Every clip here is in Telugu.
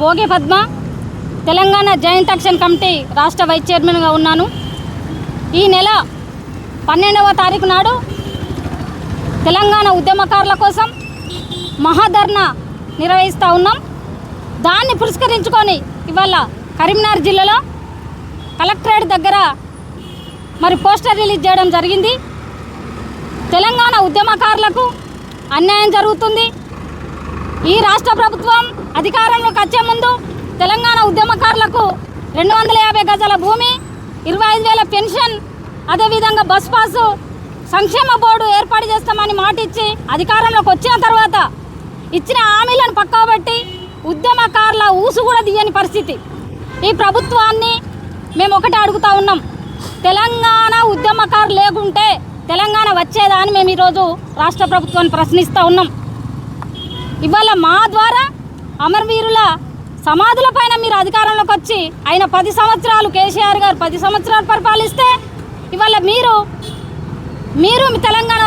Bhogi Padma Telangana joint action committee రాష్ట్ర వైస్ చైర్మన్గా ఉన్నాను. ఈ నెల పన్నెండవ తారీఖు నాడు తెలంగాణ ఉద్యమకారుల కోసం మహాధర్నా నిర్వహిస్తూ ఉన్నాం. దాన్ని పురస్కరించుకొని ఇవాళ కరీంనగర్ జిల్లాలో కలెక్టరేట్ దగ్గర మరి పోస్టర్ రిలీజ్ చేయడం జరిగింది. తెలంగాణ ఉద్యమకారులకు అన్యాయం జరుగుతుంది. ఈ రాష్ట్ర ప్రభుత్వం అధికారంలోకి తెలంగాణ ఉద్యమకారులకు రెండు వందల యాభై గజాల భూమి ఇరవై ఐదు వేల పెన్షన్ అదేవిధంగా బస్ పాసు సంక్షేమ బోర్డు ఏర్పాటు చేస్తామని మాట ఇచ్చి అధికారంలోకి వచ్చిన తర్వాత ఇచ్చిన హామీలను పక్కబట్టి ఉద్యమకారుల ఊసు కూడా తీయని పరిస్థితి. ఈ ప్రభుత్వాన్ని మేము ఒకటే అడుగుతా ఉన్నాం. తెలంగాణ ఉద్యమకారులు లేకుంటే తెలంగాణ వచ్చేదా అని మేము ఈరోజు రాష్ట్ర ప్రభుత్వాన్ని ప్రశ్నిస్తూ ఉన్నాం. ఇవాళ మా ద్వారా అమరవీరుల సమాధుల పైన మీరు అధికారంలోకి వచ్చి ఆయన పది సంవత్సరాలు కేసీఆర్ గారు పది సంవత్సరాలు పరిపాలిస్తే ఇవాళ మీరు మీరు తెలంగాణ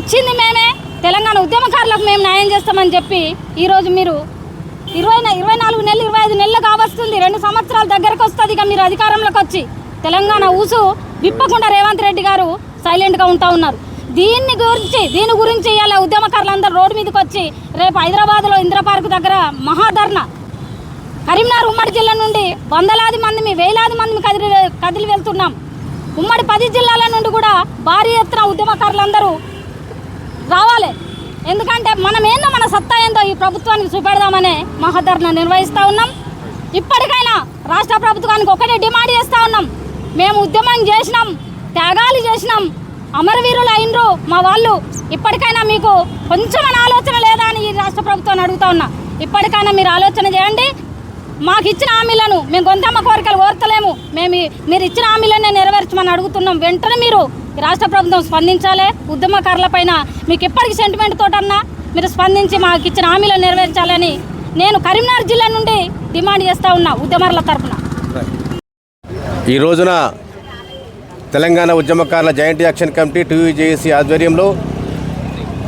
ఇచ్చింది మేమే తెలంగాణ ఉద్యమకారులకు మేము న్యాయం చేస్తామని చెప్పి ఈరోజు మీరు ఇరవై ఇరవై నాలుగు నెలలు ఇరవై ఐదు నెలలు కావస్తుంది. రెండు సంవత్సరాల దగ్గరకు వస్తుంది. ఇక మీరు అధికారంలోకి వచ్చి తెలంగాణ ఊసు విప్పకుండా రేవంత్ రెడ్డి గారు సైలెంట్గా ఉంటా ఉన్నారు. దీన్ని గురించి దీని గురించి ఇలా ఉద్యమకారులందరూ రోడ్డు మీదకి వచ్చి రేపు హైదరాబాద్లో ఇంద్రపార్క్ దగ్గర మహాధర్నా కరీంనగర్ ఉమ్మడి జిల్లా నుండి వందలాది మంది మీ వేలాది మంది కదిలి కదిలి వెళ్తున్నాం. ఉమ్మడి పది జిల్లాల నుండి కూడా భారీ ఎత్తున ఉద్యమకారులందరూ రావాలి. ఎందుకంటే మనం ఏందో మన సత్తా ఏందో ఈ ప్రభుత్వానికి చూపెడదామనే మహాధరణ నిర్వహిస్తూ ఉన్నాం. ఇప్పటికైనా రాష్ట్ర ప్రభుత్వానికి ఒకటే డిమాండ్ చేస్తూ ఉన్నాం. మేము ఉద్యమం చేసినాం త్యాగాలు చేసినాం అమరవీరులు అయినరు మా వాళ్ళు. ఇప్పటికైనా మీకు కొంచెం ఆలోచన లేదా అని ఈ రాష్ట్ర ప్రభుత్వాన్ని అడుగుతా ఉన్నా. ఇప్పటికైనా మీరు ఆలోచన చేయండి. మాకు ఇచ్చిన హామీలను మేము గొంతమ్మ కోరికలు కోరతలేము. మేము మీరు ఇచ్చిన హామీలనే నెరవేర్చమని అడుగుతున్నాం. వెంటనే మీరు రాష్ట్ర ప్రభుత్వం స్పందించాలి. ఉద్యమకారుల పైన మీకు ఇప్పటికీ సెంటిమెంట్ తోటన్నా మీరు స్పందించి మాకు ఇచ్చిన హామీలను నెరవేర్చాలని నేను కరీంనగర్ జిల్లా నుండి డిమాండ్ చేస్తూ ఉన్నా ఉద్యమారుల తరఫున ఈ రోజున తెలంగాణ ఉద్యమకారుల జాయింట్ యాక్షన్ కమిటీ టీవీజేఏసీ ఆధ్వర్యంలో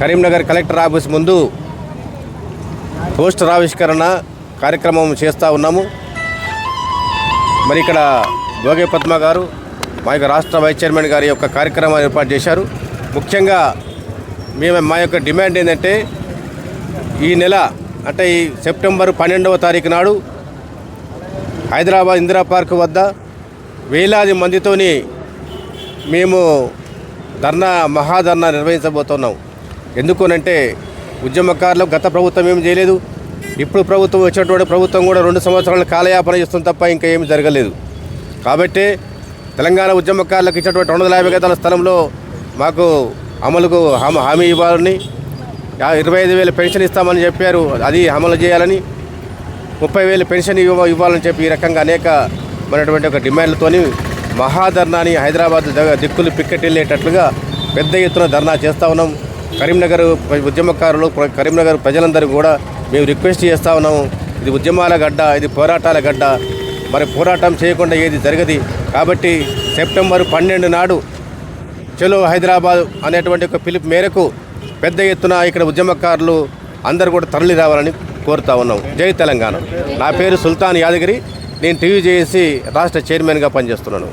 కరీంనగర్ కలెక్టర్ ఆఫీస్ ముందు పోస్టర్ ఆవిష్కరణ కార్యక్రమం చేస్తూ ఉన్నాము. మరి ఇక్కడ భోగే పద్మ గారు మా యొక్క రాష్ట్ర వైస్ చైర్మన్ గారి యొక్క కార్యక్రమాన్ని ఏర్పాటు చేశారు. ముఖ్యంగా మేము మా యొక్క డిమాండ్ ఏంటంటే ఈ నెల అంటే ఈ సెప్టెంబర్ పన్నెండవ తారీఖు నాడు హైదరాబాద్ ఇందిరా పార్క్ వద్ద వేలాది మందితోని మేము ధర్నా మహాధర్నా నిర్వహించబోతున్నాం. ఎందుకునంటే ఉద్యమకారులు గత ప్రభుత్వం ఏం చేయలేదు. ఇప్పుడు ప్రభుత్వం వచ్చినటువంటి ప్రభుత్వం కూడా రెండు సంవత్సరాల కాలయాపన చేస్తుంది తప్ప ఇంకా ఏమి జరగలేదు. కాబట్టి తెలంగాణ ఉద్యమకారులకు ఇచ్చినటువంటి రెండు వందల యాభై గదాల స్థలంలో మాకు అమలుకు హామీ హామీ ఇవ్వాలని ఇరవై ఐదు వేల పెన్షన్ ఇస్తామని చెప్పారు. అది అమలు చేయాలని ముప్పై వేలు పెన్షన్ ఇవ్వ ఇవ్వాలని చెప్పి ఈ రకంగా అనేక మనటువంటి ఒక డిమాండ్లతోని మహాధర్నాని హైదరాబాద్ ద- దిక్కులు పిక్కెట్టెళ్ళేటట్లుగా పెద్ద ఎత్తున ధర్నా చేస్తూ ఉన్నాం. కరీంనగర్ ఉద్యమకారులు కరీంనగర్ ప్రజలందరూ కూడా మేము రిక్వెస్ట్ చేస్తూ ఉన్నాము. ఇది ఉద్యమాల గడ్డ ఇది పోరాటాల గడ్డ. మరి పోరాటం చేయకుండా ఏది జరగది. కాబట్టి సెప్టెంబర్ పన్నెండు నాడు చలో హైదరాబాద్ అనేటువంటి ఒక పిలుపు మేరకు పెద్ద ఎత్తున ఇక్కడ ఉద్యమకారులు అందరూ కూడా తరలి రావాలని కోరుతా ఉన్నాం. జై తెలంగాణ. నా పేరు సుల్తాన్ యాదగిరి. నేను టీవీ చేసి రాష్ట్ర చైర్మన్గా పనిచేస్తున్నాను.